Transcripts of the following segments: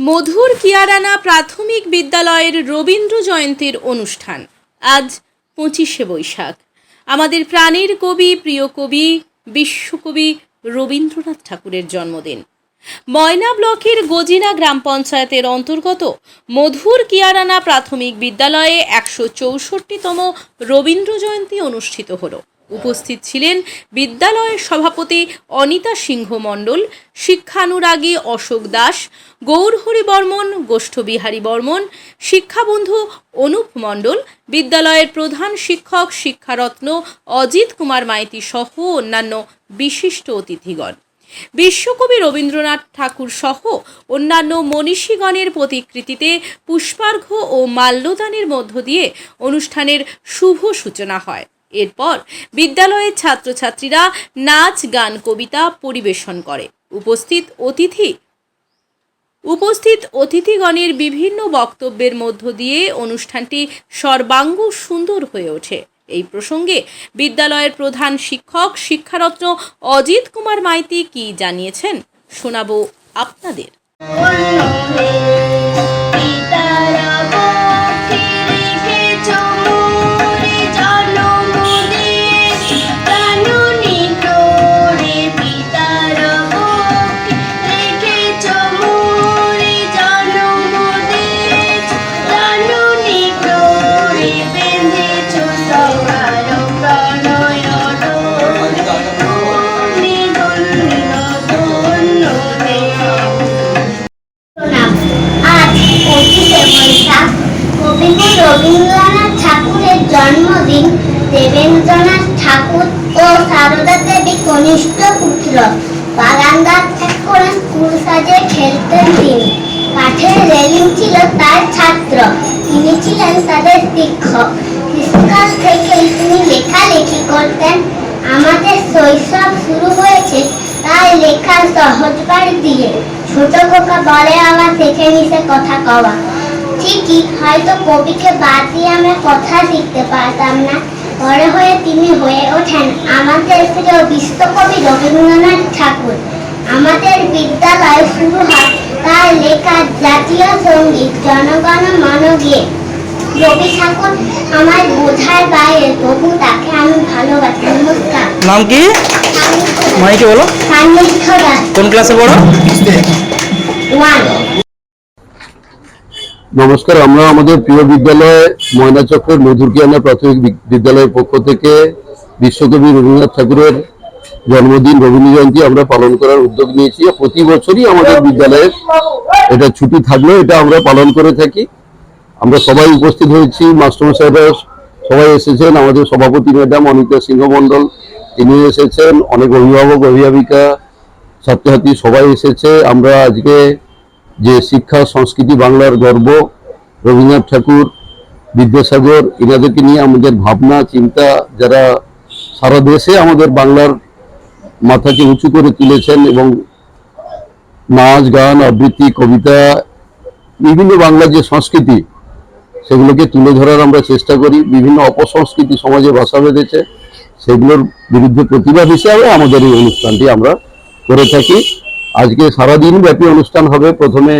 মধুর কিয়ারানা প্রাথমিক বিদ্যালয়ের রবীন্দ্র জয়ন্তীর অনুষ্ঠান। আজ পঁচিশে বৈশাখ। আমাদের প্রাণের কবি, প্রিয় কবি, বিশ্বকবি রবীন্দ্রনাথ ঠাকুরের জন্মদিন। ময়না ব্লকের গজিনা গ্রাম পঞ্চায়েতের অন্তর্গত মধুর কিয়ারানা প্রাথমিক বিদ্যালয়ে একশো চৌষট্টিতম রবীন্দ্র জয়ন্তী অনুষ্ঠিত হলো। উপস্থিত ছিলেন বিদ্যালয়ের সভাপতি অনিতা সিংহ মণ্ডল, শিক্ষানুরাগী অশোক দাস, গৌরহরি বর্মন, গোষ্ঠবিহারী বর্মন, শিক্ষাবন্ধু অনুপ মণ্ডল, বিদ্যালয়ের প্রধান শিক্ষক শিক্ষারত্ন অজিত কুমার মাইতি সহ অন্যান্য বিশিষ্ট অতিথিগণ। বিশ্বকবি রবীন্দ্রনাথ ঠাকুর সহ অন্যান্য মনীষীগণের প্রতিকৃতিতে পুষ্পার্ঘ্য ও মাল্যদানের মধ্য দিয়ে অনুষ্ঠানের শুভ সূচনা হয়। এরপর বিদ্যালয়ের ছাত্রছাত্রীরা নাচ, গান, কবিতা পরিবেশন করে। উপস্থিত অতিথি উপস্থিত অতিথিগণের বিভিন্ন বক্তব্যের মধ্য দিয়ে অনুষ্ঠানটি সর্বাঙ্গ সুন্দর হয়ে ওঠে। এই প্রসঙ্গে বিদ্যালয়ের প্রধান শিক্ষক, শিক্ষারত্ন অজিত কুমার মাইতি কি জানিয়েছেন শোনাবো আপনাদের। দেবেন্দ্রনাথ ঠাকুর ও সারদা দেবী কনিষ্ঠ পুত্র। বারান্দার এক করে স্কুল সাজে খেলতেন তিনি। কাঠের রেলিং ছিল তার ছাত্র। তিনি ছিলেন তাদের শিক্ষক। শিশুকাল থেকেই তিনি লেখালেখি করতেন। আমাদের শৈশব শুরু হয়েছে তাই লেখার সহজ বাড়ি দিয়ে। ছোট খোকা বলে, আমার থেকে মিশে কথা কওয়া। ঠিকই, হয়তো কবিকে বাদ দিয়ে আমরা কথা শিখতে পারতাম না। বড় হয়ে তিনি হয়ে ওঠেন। আমাদের প্রিয় বিশ্বকবি রবীন্দ্রনাথ ঠাকুর। আমাদের বিদ্যালয় শুরু হয় তার লেখা জাতীয় সংগীত জনগণ মন গিয়ে। রবি ঠাকুর আমার বোঝার বাইরে তবু তাকে আমি ভালোবাসি। নমস্কার। নাম কি? মাইকে বলো। সান্নিধ্য দাস কোন ক্লাসে পড়ো? ওয়ান নমস্কার, আমরা আমাদের প্রিয় বিদ্যালয় ময়নাচক্রের মধুরকিয়ানা প্রাথমিক বিদ্যালয়ের পক্ষ থেকে বিশ্বকবি রবীন্দ্রনাথ ঠাকুরের জন্মদিন, রবীন্দ্র জয়ন্তী আমরা পালন করার উদ্যোগ নিয়েছি। প্রতি বছরই আমাদের বিদ্যালয়ের এটা ছুটি থাকলেও এটা আমরা পালন করে থাকি। আমরা সবাই উপস্থিত হয়েছি মাস্টারমশাইরা সবাই এসেছেন, আমাদের সভাপতি ম্যাডাম অনিতা সিংহ মণ্ডল, তিনি এসেছেন, অনেক অভিভাবক, অভিভাবিকা, ছাত্রছাত্রী সবাই এসেছে। আমরা আজকে যে শিক্ষা সংস্কৃতি বাংলার গর্ব, রবীন্দ্রনাথ ঠাকুর, বিদ্যাসাগর এনাদেরকে নিয়ে আমাদের ভাবনা, চিন্তা যারা সারা দেশে আমাদের বাংলার মাথাকে উঁচু করে তুলেছেন এবং নাচ, গান, আবৃত্তি, কবিতা, বিভিন্ন বাংলার যে সংস্কৃতি, সেগুলোকে তুলে ধরার আমরা চেষ্টা করি। বিভিন্ন অপসংস্কৃতি সমাজে বাসা বেঁধেছে। সেগুলোর বিরুদ্ধে প্রতিবাদ হিসাবে আমাদের এই অনুষ্ঠানটি আমরা করে থাকি। আজকে সারাদিন ব্যাপী অনুষ্ঠান হবে। প্রথমে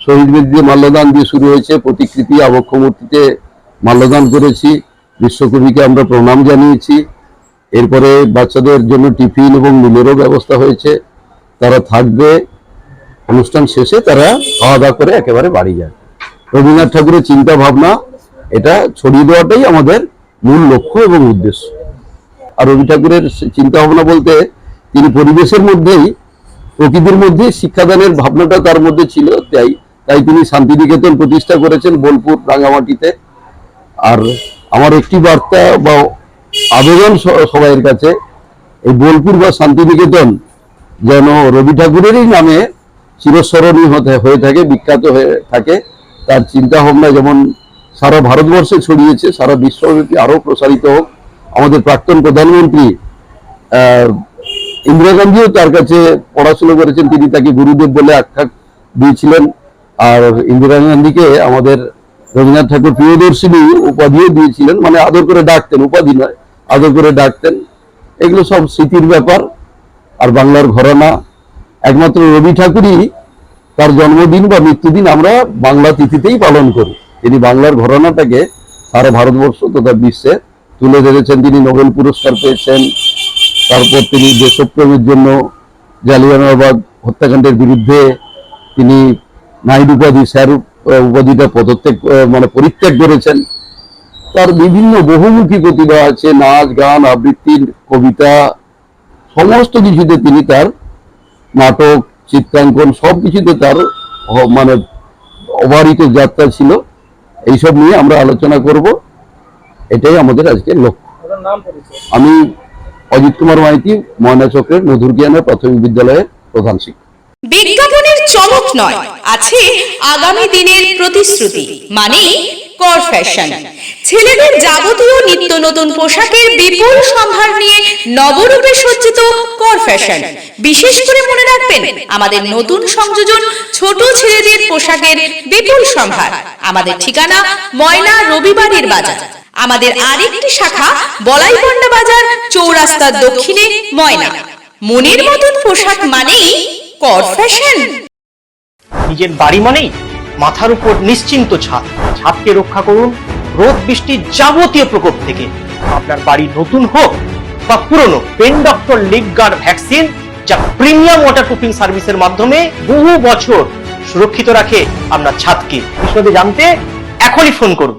শহীদ বেদিতে মাল্যদান দিয়ে শুরু হয়েছে। প্রতিকৃতি আবক্ষ মূর্তিতে মাল্যদান করেছি। বিশ্বকবিকে আমরা প্রণাম জানিয়েছি। এরপরে বাচ্চাদের জন্য টিফিন এবং মিলেরও ব্যবস্থা হয়েছে। তারা থাকবে। অনুষ্ঠান শেষে তারা খাওয়া দাওয়া করে একেবারে বাড়ি যায় রবীন্দ্রনাথ ঠাকুরের চিন্তা ভাবনা এটা ছড়িয়ে দেওয়াটাই আমাদের মূল লক্ষ্য এবং উদ্দেশ্য। আর রবি ঠাকুরের চিন্তা ভাবনা বলতে তিনি পরিবেশের মধ্যেই প্রকৃতির মধ্যে শিক্ষাদানের ভাবনাটা তার মধ্যে ছিল, তাই তাই তিনি শান্তিনিকেতন প্রতিষ্ঠা করেছেন বোলপুর, রাঙামাটিতে। আর আমার একটি বার্তা বা আবেদন সবাইয়ের কাছে, এই বোলপুর বা শান্তিনিকেতন যেন রবি ঠাকুরেরই নামে চিরস্মরণীয় হতে, হয়ে থাকে, বিখ্যাত হয়ে থাকে, তার চিন্তা ভাবনা যেমন সারা ভারতবর্ষে ছড়িয়েছে, সারা বিশ্বব্যাপী আরও প্রসারিত হোক। আমাদের প্রাক্তন প্রধানমন্ত্রী ইন্দিরা গান্ধীও তার কাছে পড়াশোনা করেছেন, তিনি তাকে গুরুদেব বলে আখ্যা দিয়েছিলেন। আর ইন্দিরা গান্ধীকে আমাদের রবীন্দ্রনাথ ঠাকুর প্রিয়দর্শিনী উপাধিও দিয়েছিলেন মানে আদর করে ডাকতেন, উপাধি নয়, আদর করে ডাকতেন। এগুলো সব স্মৃতির ব্যাপার, আর বাংলার ঘরানা। একমাত্র রবি ঠাকুরই তার জন্মদিন বা মৃত্যুদিন আমরা বাংলা তিথিতেই পালন করি। তিনি বাংলার ঘরানাটাকে সারা ভারতবর্ষ তথা বিশ্বে তুলে ধরেছেন, তিনি নোবেল পুরস্কার পেয়েছেন। তারপর তিনি দেশপ্রেমের জন্য জালিয়ানওয়ালাবাগ হত্যাকাণ্ডের বিরুদ্ধে তিনি নাইড উপাধি স্যার উপাধিটা পদত্যাগ মানে পরিত্যাগ করেছেন। তার বিভিন্ন বহুমুখী প্রতিভা আছে নাচ গান আবৃত্তির কবিতা সমস্ত কিছুতে তিনি তার নাটক চিত্রাঙ্কন সব কিছুতে তার মানে অবারিত যাত্রা ছিল। এইসব নিয়ে আমরা আলোচনা করব। এটাই আমাদের আজকের লক্ষ্য। আমি অজিত কুমার মাইতি, ময়না চক্রের মধুর জ্ঞানের প্রাথমিক বিদ্যালয়ের প্রধান শিক্ষক। বিজ্ঞাপনের চমক নয়, আছে আগামী দিনের প্রতিশ্রুতি মানে কর ফ্যাশন ছেলেদের যাবতীয় নিত্য নতুন পোশাকের বিপুল সম্ভার নিয়ে নবরূপে সজ্জিত কর ফ্যাশন বিশেষ করে মনে রাখবেন, আমাদের নতুন সংযোজন ছোট ছেলেদের পোশাকের বিপুল সম্ভার। আমাদের ঠিকানা ময়না রবিবারের বাজার। আমাদের আরেকটি শাখা বলাইপন্ডা বাজার চৌরাস্তার দক্ষিণে ময়না। মনের মতন পোশাক মানেই কর ফ্যাশন। নিজের বাড়ি মানেই মাথার উপর নিশ্চিন্ত ছাদ। ছাদকে রক্ষা করুন রোদ বৃষ্টির যাবতীয় প্রকোপ থেকে। আপনার বাড়ি নতুন হোক বা পুরনো pen doctor leak guard vaccine যা প্রিমিয়াম ওয়াটার প্রুফিং সার্ভিসের মাধ্যমে বহু বছর সুরক্ষিত রাখে আপনার ছাদকে। বিশদে জানতে এখনই ফোন করুন।